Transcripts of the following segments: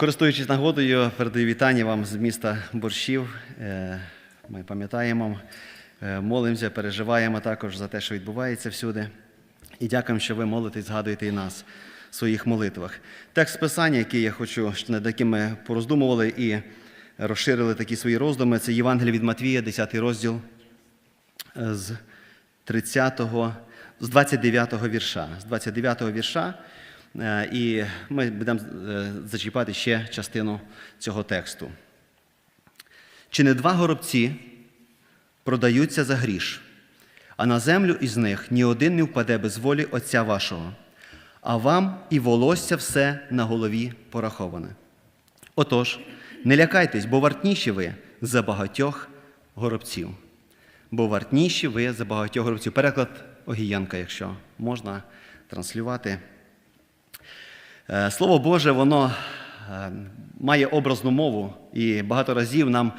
Користуючись нагодою, передаю вітання вам з міста Борщів. Е, Ми пам'ятаємо, е, молимося, переживаємо також за те, що відбувається всюди. І дякуємо, що ви молитесь, згадуєте і нас в своїх молитвах. Текст писання, який я хочу, над яким ми пороздумували і розширили такі свої роздуми, це Євангеліє від Матвія, 10 розділ е, з 30, з 29 вірша. З 29 вірша. Е, І ми будемо е, зачіпати ще частину цього тексту. Чи не два горобці продаються за гріш, а на землю із них ні один не впаде без волі Отця вашого, а вам і волосся все на голові пораховане. Отож, не лякайтесь, бо вартніші ви за багатьох горобців. Бо вартніші ви за багатьох горобців. Переклад Огієнка, якщо можна транслювати. Е, Слово Боже, воно е, має образну мову, і багато разів нам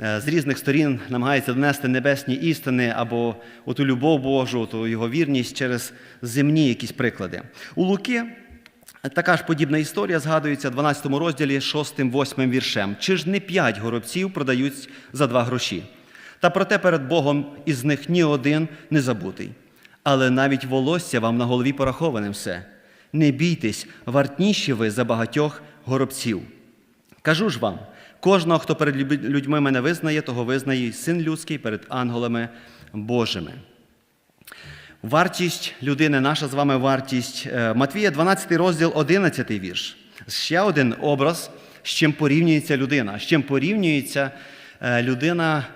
е, з різних сторін намагається донести небесні істини або оту любов Божу, ту його вірність через земні якісь приклади. У Луки така ж подібна історія згадується в 12 розділі 6-8 віршем. Чи ж не п'ять горобців продають за два гроші? Та проте перед Богом із них ні один не забутий. Але навіть волосся вам на голові пораховане все. Не бійтесь, вартніші ви за багатьох горобців. Кажу ж вам, кожного, хто перед людьми мене визнає, того визнає син людський перед ангелами Божими. Вартість людини, наша з вами вартість. Е, Матвія, 12 розділ, 11 вірш. Ще один образ, з чим порівнюється людина, з чим порівнюється е, людина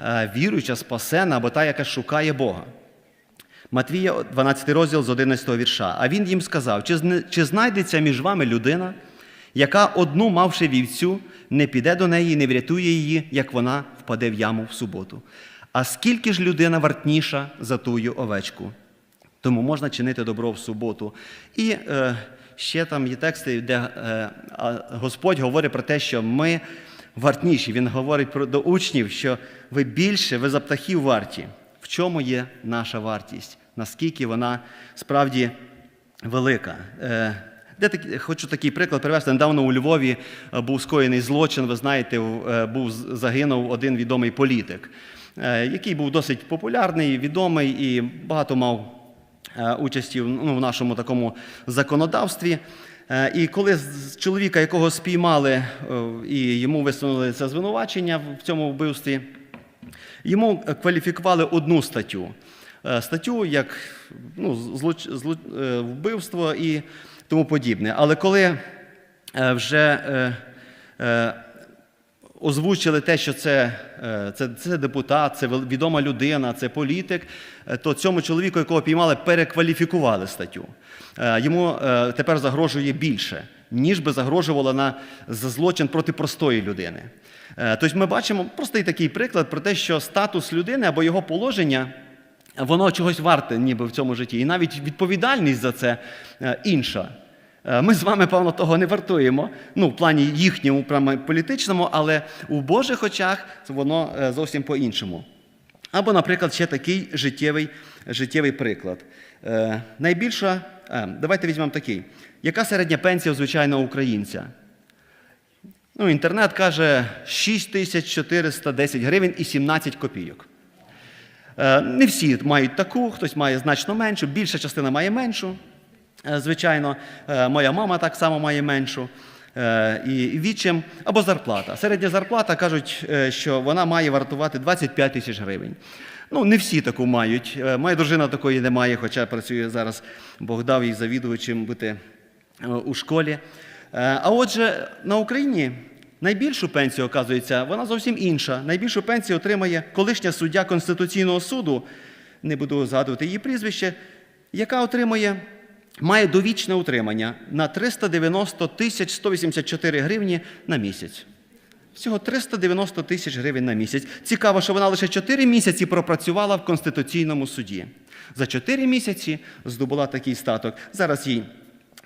е, віруюча, спасена, або та, яка шукає Бога. Матвія, 12 розділ з 11 вірша. А він їм сказав: чи, знайдеться між вами людина, яка одну, мавши вівцю, не піде до неї не врятує її, як вона впаде в яму в суботу? А скільки ж людина вартніша за тую овечку? Тому можна чинити добро в суботу. І е, ще там є тексти, де е, Господь говорить про те, що ми вартніші. Він говорить про, до учнів, що ви більше, ви за птахів варті. В чому є наша вартість? Наскільки вона справді велика? Е, де такі, хочу такий приклад привести. Недавно у Львові е, був скоєний злочин. Ви знаєте, е, був загинув один відомий політик, який був досить популярний, відомий і багато мав участі ну, в нашому такому законодавстві. І коли чоловіка, якого спіймали, і йому висунули це звинувачення в цьому вбивстві, йому кваліфікували одну статтю. Е, Статтю як ну, злоч, зло, е, вбивство і тому подібне. Але коли е, вже озвучили те, що це, це, це депутат, це відома людина, це політик, то цьому чоловіку, якого піймали, перекваліфікували статтю. Йому тепер загрожує більше, ніж би загрожувало на злочин проти простої людини. Тобто ми бачимо простий такий приклад про те, що статус людини або його положення. Воно чогось варте, ніби в цьому житті. І навіть відповідальність за це е, інша. Е, Ми з вами, певно, того не вартуємо, ну, в плані їхньому, прямо політичному, але у Божих очах воно е, зовсім по-іншому. Або, наприклад, ще такий життєвий, життєвий приклад. Е, найбільша, давайте візьмемо такий. Яка середня пенсія у звичайного українця? Ну, інтернет каже 6410 гривень і 17 копійок. Е, Не всі мають таку, хтось має значно меншу, більша частина має меншу. Е, Звичайно, Е, моя мама так само має меншу. І відчим або зарплата. Середня зарплата кажуть, що вона має вартувати 25 тисяч гривень. Ну, не всі таку мають. Моя дружина такої не має, хоча працює зараз, Бог дав їй завідувачем бути у школі. А отже, на Україні найбільшу пенсію, оказується, вона зовсім інша. Найбільшу пенсію отримає колишня суддя Конституційного суду, не буду згадувати її прізвище, яка отримує, має довічне утримання на 390 тисяч 184 гривні на місяць. Всього 390 тисяч гривень на місяць. Цікаво, що вона лише 4 місяці пропрацювала в Конституційному суді. За 4 місяці здобула такий статок. Зараз їй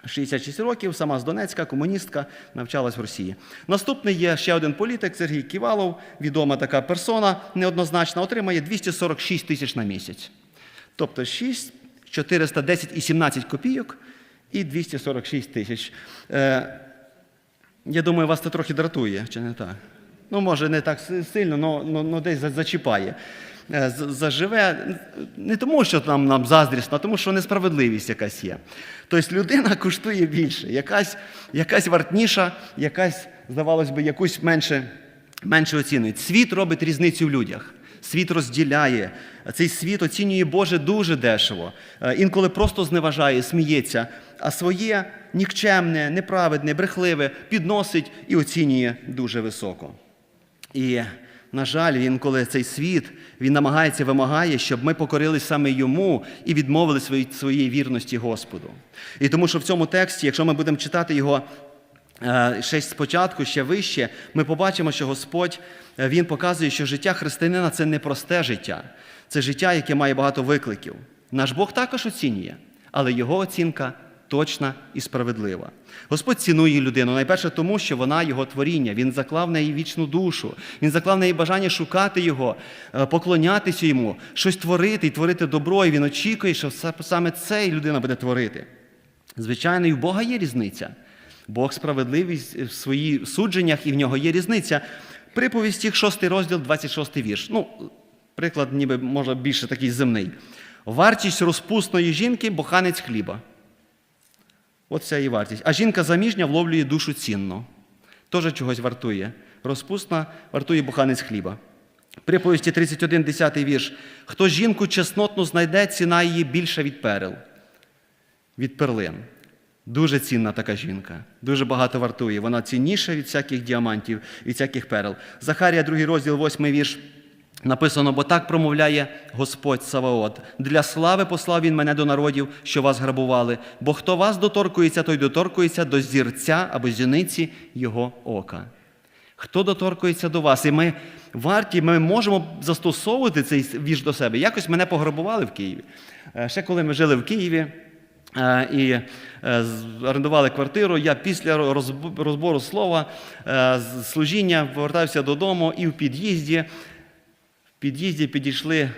66 років, сама з Донецька, комуністка, навчалась в Росії. Наступний є ще один політик Сергій Ківалов, відома така персона, неоднозначна, отримає 246 тисяч на місяць. Тобто 6, 410 і 17 копійок і 246 тисяч. Е, Я думаю, вас це трохи дратує, чи не так? Ну, може, не так сильно, але десь зачіпає. Е, Заживе не тому, що нам, нам заздрісно, а тому, що несправедливість якась є. Тобто людина коштує більше, якась, якась вартніша, якась, здавалось би, якусь менше, менше оцінюють. Світ робить різницю в людях. Світ розділяє. Цей світ оцінює Боже дуже дешево. Е, Інколи просто зневажає, сміється, а своє нікчемне, неправедне, брехливе підносить і оцінює дуже високо. І, на жаль, він, коли цей світ, він намагається, вимагає, щоб ми покорились саме йому і відмовили свої- своєї вірності Господу. І тому, що в цьому тексті, якщо ми будемо читати його е, ще спочатку, ще вище, ми побачимо, що Господь е, він показує, що життя християнина це не просте життя, це життя, яке має багато викликів. Наш Бог також оцінює, але його оцінка точна і справедлива. Господь цінує людину найперше тому, що вона його творіння. Він заклав неї вічну душу. Він заклав неї бажання шукати його, е, поклонятися йому, щось творити і творити добро. І він очікує, що саме це і людина буде творити. Звичайно, і в Бога є різниця. Бог справедливий в своїх судженнях, і в нього є різниця. Приповісті, 6 розділ, 26 вірш. Ну, приклад, ніби може більше такий земний. Вартість розпусної жінки боханець хліба. Вся її вартість. А жінка заміжня вловлює душу цінно. Теж чогось вартує. Розпусна вартує буханець хліба. Приповісті 31, 10 вірш. Хто жінку чеснотну знайде, ціна її більша від перел. Від перлин. Дуже цінна така жінка. Дуже багато вартує. Вона цінніша від всяких діамантів, від всяких перел. Захарія, 2 розділ, 8 вірш. Написано, бо так промовляє Господь Саваот. Для слави послав він мене до народів, що вас грабували. Бо хто вас доторкується, той доторкується до зірця або зіниці його ока. Хто доторкується до вас? І ми варті, ми можемо застосовувати цей вірш до себе. Якось мене пограбували в Києві. Е, Ще коли ми жили в Києві. е, І е, орендували квартиру. Я після розбору слова служіння повертався додому і в під'їзді під'їзді підійшли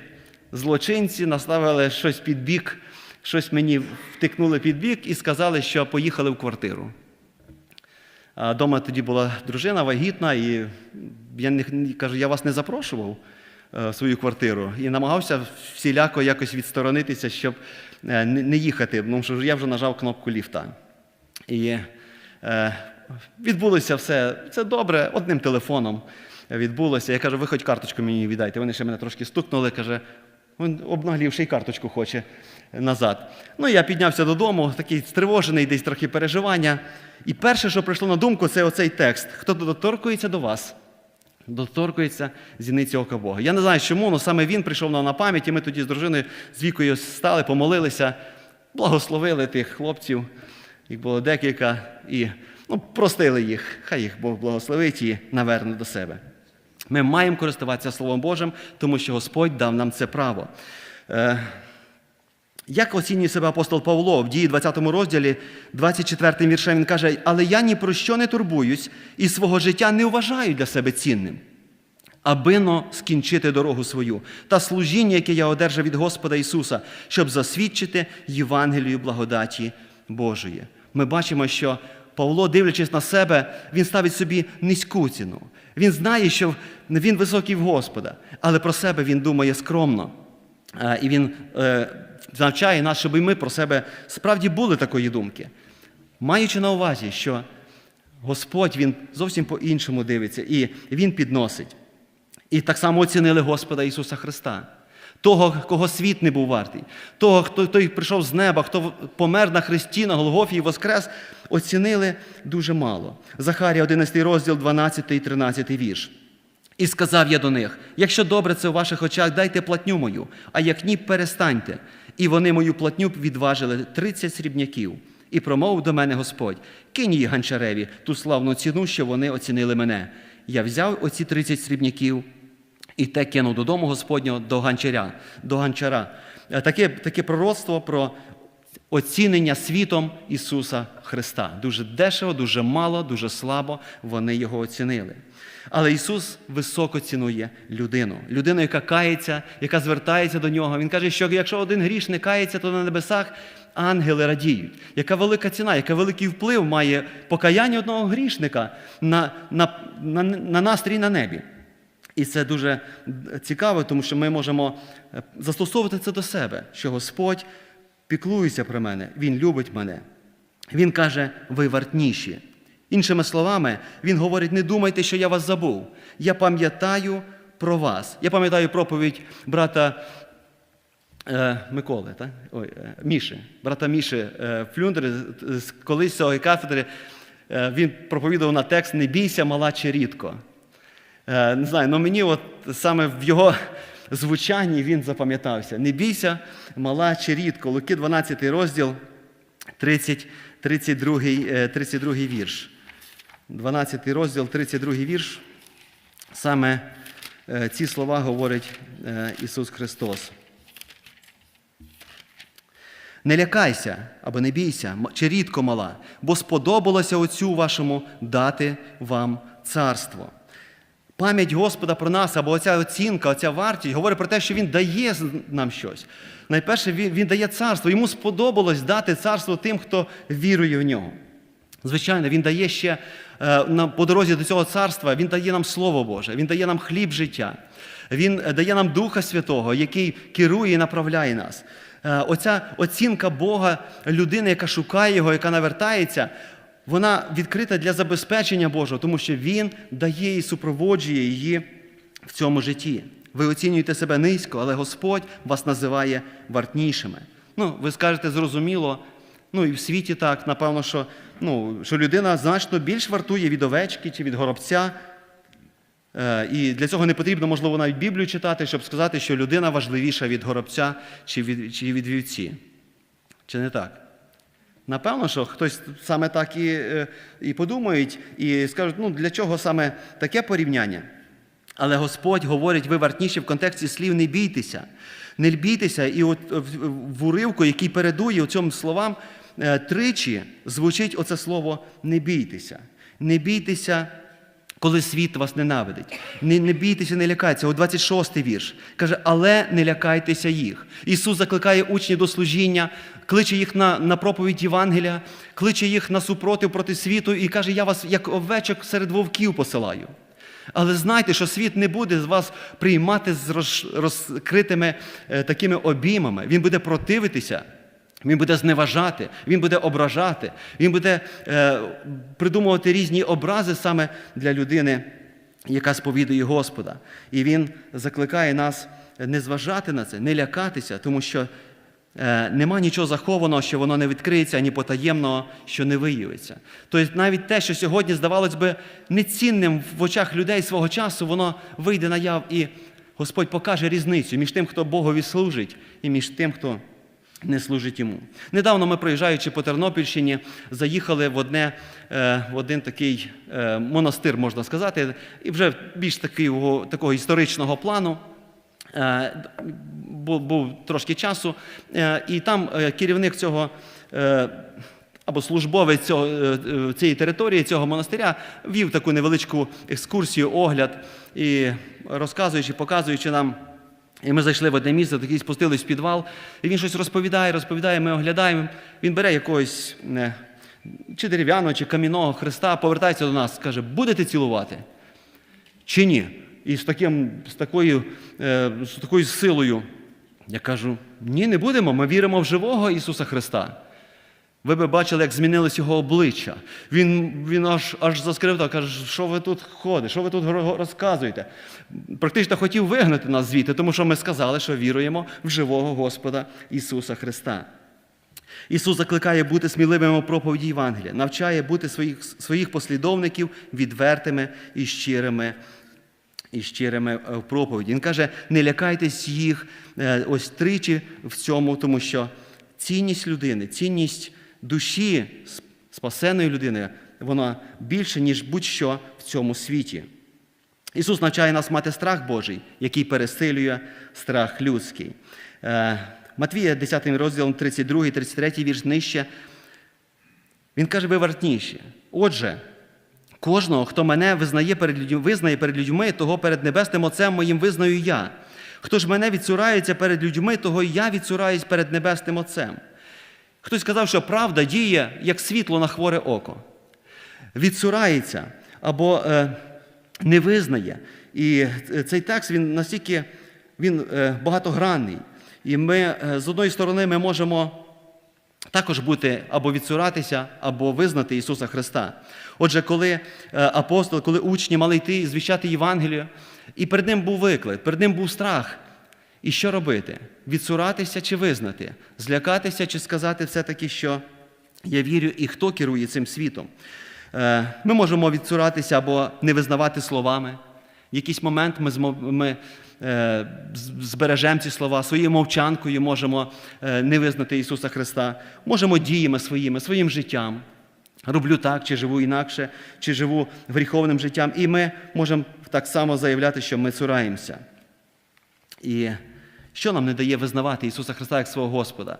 злочинці, наставили щось під бік, щось мені втикнули під бік і сказали, що поїхали в квартиру. А Дома тоді була дружина вагітна, і я не, кажу, я вас не запрошував е, в свою квартиру і намагався всіляко якось відсторонитися, щоб е, не їхати, тому що я вже нажав кнопку ліфта. І е, відбулося все це добре, одним телефоном відбулося. Я кажу, ви хоч карточку мені віддайте. Вони ще мене трошки стукнули, каже, він обнаглів, ще й карточку хоче назад. Ну, я піднявся додому, такий стривожений, десь трохи переживання. І перше, що прийшло на думку, це оцей текст. Хто доторкується до вас, доторкується зіниці ока Бога. Я не знаю чому, але саме він прийшов нам на пам'ять, і ми тоді з дружиною з вікою стали, помолилися, благословили тих хлопців. Їх було декілька, і ну, простили їх. Хай їх Бог благословить і наверне до себе. Ми маємо користуватися Словом Божим, тому що Господь дав нам це право. Е, як оцінює себе апостол Павло в дії 20 розділі, 24 віршем він каже: Але я ні про що не турбуюсь і свого життя не вважаю для себе цінним, абино скінчити дорогу свою та служіння, яке я одержав від Господа Ісуса, щоб засвідчити Євангелію благодаті Божої. Ми бачимо, що Павло, дивлячись на себе, він ставить собі низьку ціну. Він знає, що він високий в Господа, але про себе він думає скромно. Е, І він е, навчає нас, щоб і ми про себе справді були такої думки. Маючи на увазі, що Господь він зовсім по-іншому дивиться, і Він підносить. І так само оцінили Господа Ісуса Христа, того, кого світ не був вартий, того, хто той прийшов з неба, хто помер на Христі, на Голгофі і воскрес, оцінили дуже мало. Захарія, 11 розділ, 12 і 13 вірш. І сказав я до них: якщо добре це у ваших очах, дайте платню мою, а як ні, перестаньте. І вони мою платню відважили 30 срібняків. І промовив до мене Господь: кинь її ганчареві ту славну ціну, що вони оцінили мене. Я взяв оці 30 срібняків і те кинув додому Господнього до ганчаря. До ганчара. Е, Таке, таке пророцтво про оцінення світом Ісуса Христа. Дуже дешево, дуже мало, дуже слабо вони його оцінили. Але Ісус високо цінує людину, людину, яка кається, яка звертається до нього. Він каже, що якщо один гріш не кається, то на небесах ангели радіють. Яка велика ціна, який великий вплив має покаяння одного грішника на, на, на, на настрій на небі. І це дуже цікаво, тому що ми можемо е, застосовувати це до себе, що Господь піклується про мене, Він любить мене. Він каже, ви вартніші. Іншими словами, він говорить: не думайте, що я вас забув. Я пам'ятаю про вас. Я пам'ятаю проповідь брата е, Миколи, так? Ой, е, Міші, брата Міші е, Флюндери, з- колись цієї кафедри. Е, він проповідував на текст Не бійся, мала чи рідко. Е, не знаю, але мені от саме в його звучанні він запам'ятався. Не бійся, мала чи рідко. Луки 12 розділ, 30, 32, е, 32 вірш. 12 розділ, 32 вірш. Саме е, ці слова говорить е, Ісус Христос. Не лякайся або не бійся, чи рідко мала, бо сподобалося Отцю вашому дати вам царство. Пам'ять Господа про нас, або оця оцінка, оця вартість говорить про те, що Він дає нам щось. Найперше, Він, дає царство. Йому сподобалось дати царство тим, хто вірує в нього. Звичайно, Він дає ще е, по дорозі до цього царства, Він дає нам Слово Боже, Він дає нам хліб життя, Він е, дає нам Духа Святого, який керує і направляє нас. Е, Оця оцінка Бога, людини, яка шукає Його, яка навертається, вона відкрита для забезпечення Божого, тому що Він дає і супроводжує її в цьому житті. Ви оцінюєте себе низько, але Господь вас називає вартнішими. Ну, ви скажете, зрозуміло, ну і в світі так, напевно, що, ну, що людина значно більш вартує від овечки чи від горобця. Е, І для цього не потрібно, можливо, навіть Біблію читати, щоб сказати, що людина важливіша від горобця чи від, чи від вівці. Чи не так? Напевно, що хтось саме так і, е, і подумають, і скажуть, ну для чого саме таке порівняння? Але Господь говорить, ви вартніші в контексті слів не бійтеся. Не бійтеся, і от в- в уривку, який передує цим словам, е, тричі звучить оце слово не бійтеся. Не бійтеся, коли світ вас ненавидить. Не, не бійтеся, не лякайтеся. О 26 вірш каже, але не лякайтеся їх. Ісус закликає учнів до служіння, кличе їх на, на проповідь Євангелія, кличе їх на супротив проти світу і каже, я вас як овечок серед вовків посилаю. Але знайте, що світ не буде з вас приймати з розкритими е, такими обіймами. Він буде противитися, він буде зневажати, він буде ображати, він буде е, придумувати різні образи саме для людини, яка сповідує Господа. І він закликає нас не зважати на це, не лякатися, тому що Нема нічого захованого, що воно не відкриється, ані потаємного, що не виявиться. Тобто навіть те, що сьогодні, здавалось би, нецінним в очах людей свого часу, воно вийде наяв, і Господь покаже різницю між тим, хто Богові служить, і між тим, хто не служить йому. Недавно ми, проїжджаючи по Тернопільщині, заїхали в, одне, е, в один такий е, монастир, можна сказати, і вже більш такого, такого історичного плану. Е, Був, трошки часу, е, і там е, керівник цього або службовець цього, цієї території, цього монастиря, вів таку невеличку екскурсію, огляд і розказуючи, показуючи нам. І ми зайшли в одне місце, такий спустились в підвал, і він щось розповідає, розповідає, ми оглядаємо. Він бере якогось чи дерев'яного, чи кам'яного хреста, повертається до нас, каже, будете цілувати? чи ні? І з, таким, з, такою, е, з такою силою я кажу: ні, не будемо. Ми віримо в живого Ісуса Христа. Ви би бачили, як змінилось його обличчя. Він, він аж, аж заскривав, каже, що ви тут ходите, що ви тут розказуєте? Практично хотів вигнати нас звідти, тому що ми сказали, що віруємо в живого Господа Ісуса Христа. Ісус закликає бути сміливими у проповіді Євангелія, навчає бути своїх, своїх послідовників відвертими і щирими і щирими е, в проповіді. Він каже: не лякайтесь їх е, ось тричі в цьому, тому що цінність людини, цінність душі спасеної людини, вона більше, ніж будь-що в цьому світі. Ісус навчає нас мати страх Божий, який пересилює страх людський. Е, Матвія, 10 розділ, 32, 33 вірш нижче. Він каже, ви вартніші. Отже, кожного, хто мене визнає перед людьми, визнає перед людьми, того перед небесним Отцем моїм визнаю я. Хто ж мене відцурається перед людьми, того і я відцураюсь перед небесним Отцем. Хтось сказав, що правда діє як світло на хворе око. Відцурається або е, не визнає. І цей текст він настільки він, е, багатогранний. І ми е, з одної сторони ми можемо також бути або відсуратися, або визнати Ісуса Христа. Отже, коли е, апостол, коли учні мали йти звіщати Євангелію, і перед ним був виклик, перед ним був страх. І що робити? Відсуратися чи визнати? Злякатися чи сказати все-таки, що я вірю, і хто керує цим світом? Е, Ми можемо відсуратися або не визнавати словами. В якийсь момент ми, ми е, збережемо ці слова, своєю мовчанкою можемо не визнати Ісуса Христа, можемо діями своїми, своїм життям. Роблю так, чи живу інакше, чи живу гріховним життям. І ми можемо так само заявляти, що ми цураємося. І що нам не дає визнавати Ісуса Христа як свого Господа?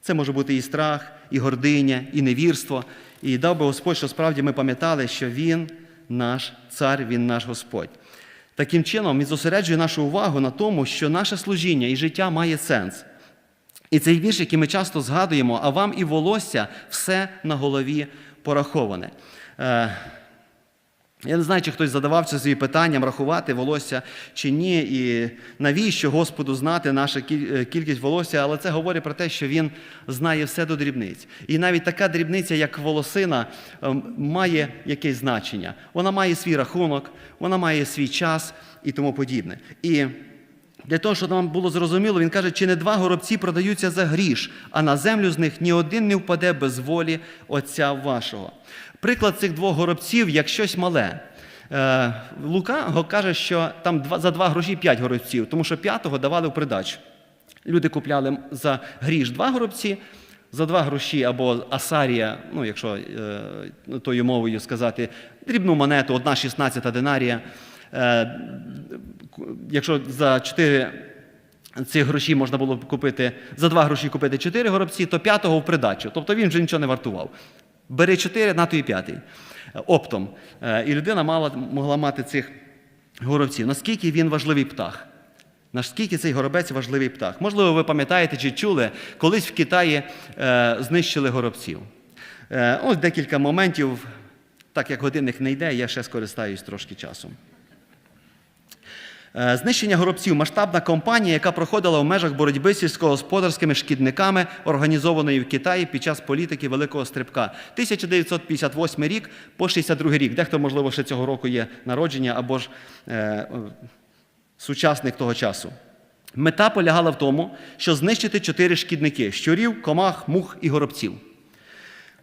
Це може бути і страх, і гординя, і невірство. І дав би Господь, що справді ми пам'ятали, що Він наш цар, Він наш Господь. Таким чином, Він зосереджує нашу увагу на тому, що наше служіння і життя має сенс. І цей вірш, який ми часто згадуємо, а вам і волосся все на голові пораховане. Е, я не знаю, чи хтось задавався собі питанням, рахувати волосся чи ні, і навіщо Господу знати нашу е, кількість волосся, але це говорить про те, що Він знає все до дрібниць. І навіть така дрібниця, як волосина, ем, має якесь значення. Вона має свій рахунок, вона має свій час і тому подібне. І для того, щоб нам було зрозуміло, він каже, чи не два горобці продаються за гріш, а на землю з них ні один не впаде без волі Отця вашого. Приклад цих двох горобців як щось мале. Е, Лука каже, що там за два гроші п'ять горобців, тому що п'ятого давали в придачу. Люди купляли за гріш два горобці, за два гроші або асарія, ну якщо е, тою мовою сказати, дрібну монету, одна 16 динарія. Якщо за 4 цих гроші можна було б купити, за 2 гроші купити 4 горобці, то п'ятого в придачу. Тобто він вже нічого не вартував. Бери 4, на той п'ятий. Е, Оптом. Е, І людина мала, могла мати цих горобців. Наскільки він важливий птах? Наскільки цей горобець важливий птах? Можливо, ви пам'ятаєте чи чули, колись в Китаї е, знищили горобців. Е, ось декілька моментів, так як годинник не йде, я ще скористаюсь трошки часом. Е, Знищення горобців масштабна кампанія, яка проходила в межах боротьби з сільськогосподарськими шкідниками, організованої в Китаї під час політики Великого Стрибка. 1958 рік по 62 рік. Дехто, можливо, ще цього року є народження або ж е, сучасник того часу. Мета полягала в тому, що знищити чотири шкідники: щурів, комах, мух і горобців.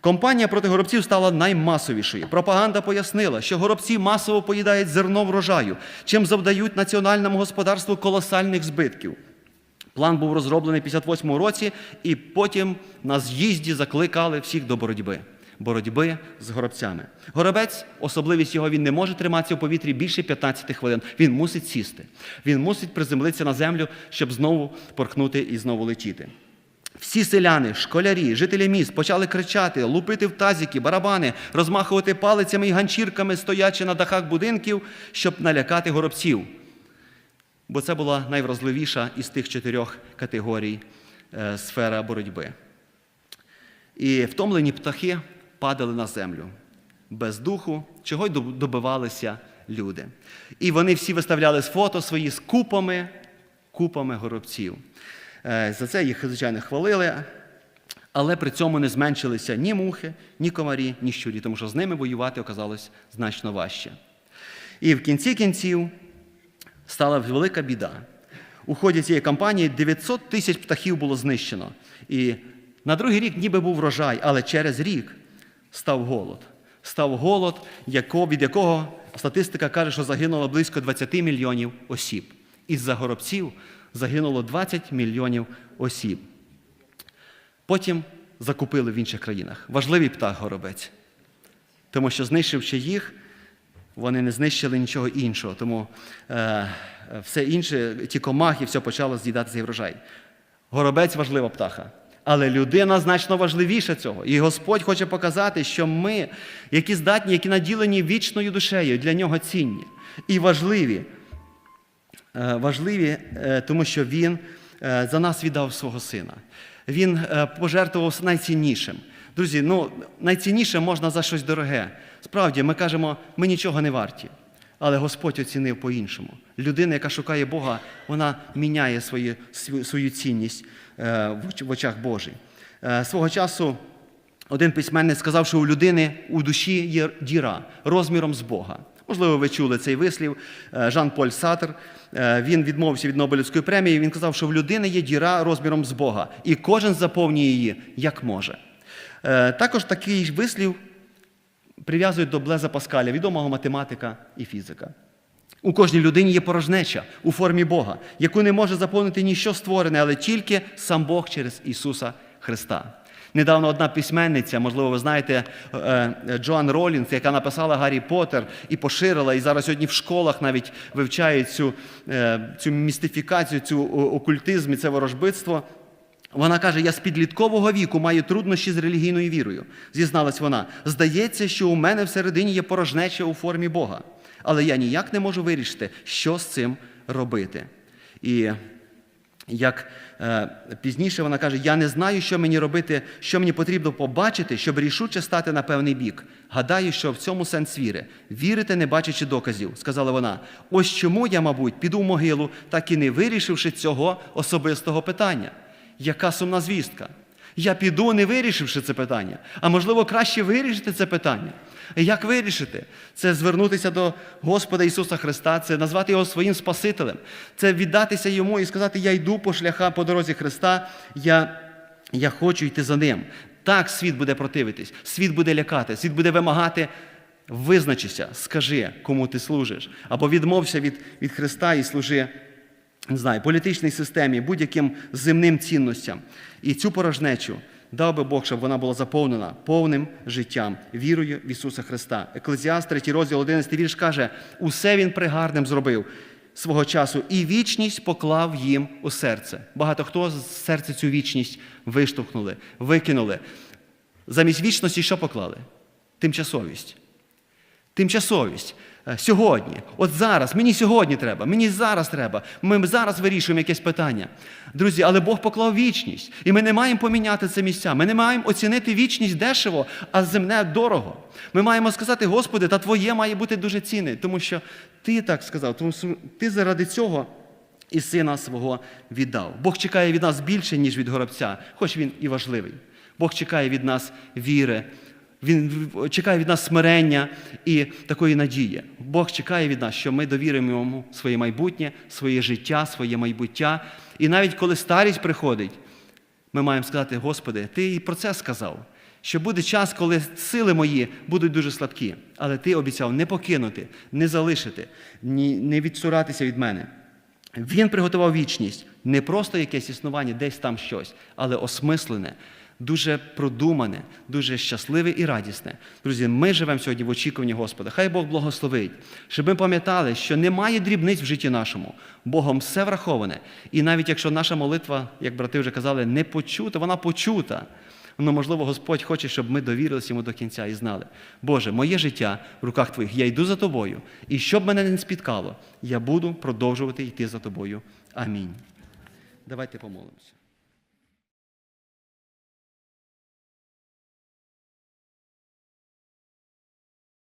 Компанія проти горобців стала наймасовішою. Пропаганда пояснила, що горобці масово поїдають зерно врожаю, чим завдають національному господарству колосальних збитків. План був розроблений в 58 році, і потім на з'їзді закликали всіх до боротьби. Боротьби з горобцями. Горобець, особливість його, він не може триматися в повітрі більше 15 хвилин. Він мусить сісти. Він мусить приземлитися на землю, щоб знову порхнути і знову летіти. Всі селяни, школярі, жителі міст почали кричати, лупити в тазики, барабани, розмахувати палицями і ганчірками, стоячи на дахах будинків, щоб налякати горобців. Бо це була найвразливіша із тих чотирьох категорій е, сфера боротьби. І втомлені птахи падали на землю без духу, чого й добивалися люди. І вони всі виставляли фото свої з купами, купами горобців. Е, За це їх, звичайно, хвалили, але при цьому не зменшилися ні мухи, ні комарі, ні щурі, тому що з ними воювати оказалось значно важче. І в кінці кінців стала велика біда. У ході цієї кампанії 900 тисяч птахів було знищено. І на другий рік ніби був врожай, але через рік став голод. Став голод, від якого статистика каже, що загинуло близько 20 мільйонів осіб. Із-за горобців загинуло 20 мільйонів осіб. Потім закупили в інших країнах. Важливий птах горобець. Тому що знищивши їх, вони не знищили нічого іншого. Тому е, все інше, ті комахи, все почало з'їдати цей врожай. Горобець важлива птаха. Але людина значно важливіша цього. І Господь хоче показати, що ми, які здатні, які наділені вічною душею, для нього цінні і важливі. Е, Важливі, е, тому що Він е, за нас віддав свого сина. Він пожертвував найціннішим. Друзі, ну найцінніше можна за щось дороге. Справді, ми кажемо, ми нічого не варті. Але Господь оцінив по-іншому. Людина, яка шукає Бога, вона міняє свою, свою- цінність в очах Божих. Е, Свого часу один письменник сказав, що у людини у душі є діра розміром з Бога. Можливо, ви чули цей вислів. Е, Жан-Поль Сатер. е, Він відмовився від Нобелівської премії. Він казав, що в людини є діра розміром з Бога, і кожен заповнює її як може. Е, Також такий вислів прив'язують до Блеза Паскаля, відомого математика і фізика. У кожній людині є порожнеча у формі Бога, яку не може заповнити ніщо створене, але тільки сам Бог через Ісуса Христа. Недавно одна письменниця, можливо, ви знаєте, е, е, Джоан Ролінс, яка написала Гаррі Поттер і поширила, і зараз сьогодні в школах навіть вивчають цю, е, цю містифікацію, цю окультизм і це ворожбитство. Вона каже: я з підліткового віку маю труднощі з релігійною вірою. Зізналась вона. Здається, що у мене всередині є порожнеча у формі Бога. Але я ніяк не можу вирішити, що з цим робити. І як е, пізніше вона каже: Я не знаю, що мені робити, що мені потрібно побачити, щоб рішуче стати на певний бік. Гадаю, що в цьому сенс віри. Вірити, не бачачи доказів, сказала вона. Ось чому я, мабуть, піду в могилу, так і не вирішивши цього особистого питання. Яка сумна звістка? Я піду, не вирішивши це питання. А можливо, краще вирішити це питання. Як вирішити? Це звернутися до Господа Ісуса Христа, це назвати Його своїм Спасителем, це віддатися Йому і сказати: Я йду по шляхам, по дорозі Христа, я, я хочу йти за Ним. Так світ буде противитись, світ буде лякати, світ буде вимагати. Визначися, скажи, кому ти служиш, або відмовся від, від Христа і служи не знаю, політичній системі, будь-яким земним цінностям. І цю порожнечу дав би Бог, щоб вона була заповнена повним життям, вірою в Ісуса Христа. Еклезіаст, 3 розділ, 11 вірш каже: усе він пригарним зробив свого часу, і вічність поклав їм у серце. Багато хто з серця цю вічність виштовхнули, викинули. Замість вічності що поклали? Тимчасовість. Тимчасовість. Е, Сьогодні, от зараз, мені сьогодні треба, мені зараз треба. Ми зараз вирішуємо якесь питання. Друзі, але Бог поклав вічність. І ми не маємо поміняти це місця. Ми не маємо оцінити вічність дешево, а земне дорого. Ми маємо сказати, Господи, та Твоє має бути дуже цінне, тому що Ти так сказав, тому що Ти заради цього і сина свого віддав. Бог чекає від нас більше, ніж від горобця, хоч він і важливий. Бог чекає від нас віри, він чекає від нас смирення і такої надії. Бог чекає від нас, що ми довіримо йому своє майбутнє, своє життя, своє майбуття. І навіть коли старість приходить, ми маємо сказати: Господи, Ти і про це сказав. Що буде час, коли сили мої будуть дуже слабкі, але ти обіцяв не покинути, не залишити, не відсуратися від мене. Він приготував вічність, не просто якесь існування, десь там щось, але осмислене, дуже продумане, дуже щасливе і радісне. Друзі, ми живемо сьогодні в очікуванні Господа. Хай Бог благословить, щоб ми пам'ятали, що немає дрібниць в житті нашому. Богом все враховане. І навіть якщо наша молитва, як брати вже казали, не почута, вона почута. Ну, можливо, Господь хоче, щоб ми довірилися йому до кінця і знали, Боже, моє життя в руках Твоїх, я йду за тобою, і щоб мене не спіткало, я буду продовжувати йти за тобою. Амінь. Давайте помолимося.